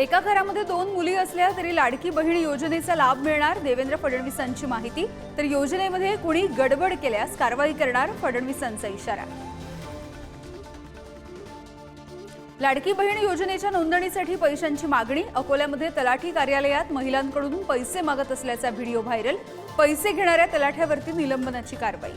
एका घरामध्ये दोन मुली असल्या तरी लाडकी बहीण योजनेचा लाभ मिळणार देवेंद्र फडणवीसांची माहिती. तर योजनेमध्ये कुणी गडबड केल्यास कारवाई करणार फडणवीसांचा इशारा. लाडकी बहीण योजनेच्या नोंदणीसाठी पैशांची मागणी अकोल्यामध्ये तलाठी कार्यालयात महिलांकडून पैसे मागत असल्याचा व्हिडिओ व्हायरल. पैसे घेणाऱ्या तलाठ्यावरती निलंबनाची कारवाई.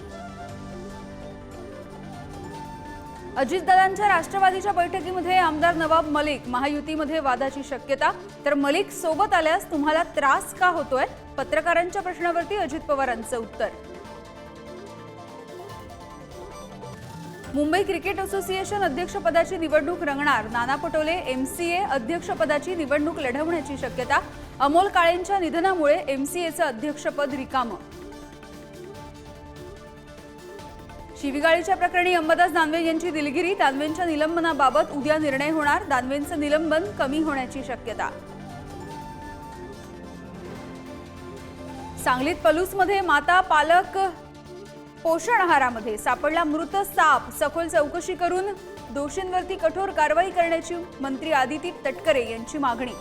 अजितदादांच्या राष्ट्रवादीच्या बैठकीमध्ये आमदार नवाब मलिक महायुतीमध्ये वादाची शक्यता. तर मलिक सोबत आल्यास तुम्हाला त्रास का होतोय? पत्रकारांच्या प्रश्नावरती अजित पवारांचं उत्तर. मुंबई क्रिकेट असोसिएशन अध्यक्षपदाची निवडणूक रंगणार. नाना पटोले एमसीए अध्यक्षपदाची निवडणूक लढवण्याची शक्यता. अमोल काळेंच्या निधनामुळे एमसीएचं अध्यक्षपद रिकामं. शिवीगाळीच्या प्रकरणी अंबादास दानवे यांची दिलगिरी. दानवेंच्या निलंबनाबाबत उद्या निर्णय होणार. दानवेंचं निलंबन कमी होण्याची शक्यता. सांगलीत पलूसमध्ये माता पालक पोषण आहारामध्ये सापडला मृत साप. सखोल चौकशी करून दोषींवरती कठोर कारवाई करण्याची मंत्री आदिती तटकरे यांची मागणी.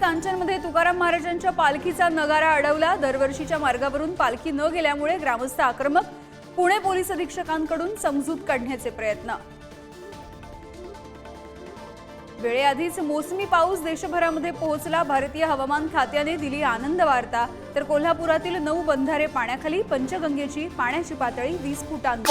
कांचनमध्ये तुकाराम महाराजांच्या पालखीचा नगारा अडवला. दरवर्षीच्या मार्गावरून पालखी न गेल्यामुळे ग्रामस्थ आक्रमक पुणे पोलीस अधीक्षकांकडून समजूत काढण्याचे प्रयत्न. वेळेआधीच मोसमी पाऊस देशभरामध्ये पोहोचला. भारतीय हवामान खात्याने दिली आनंद वार्ता. तर कोल्हापुरातील नऊ बंधारे पाण्याखाली पंचगंगेची पाण्याची पातळी वीस फुटांवर.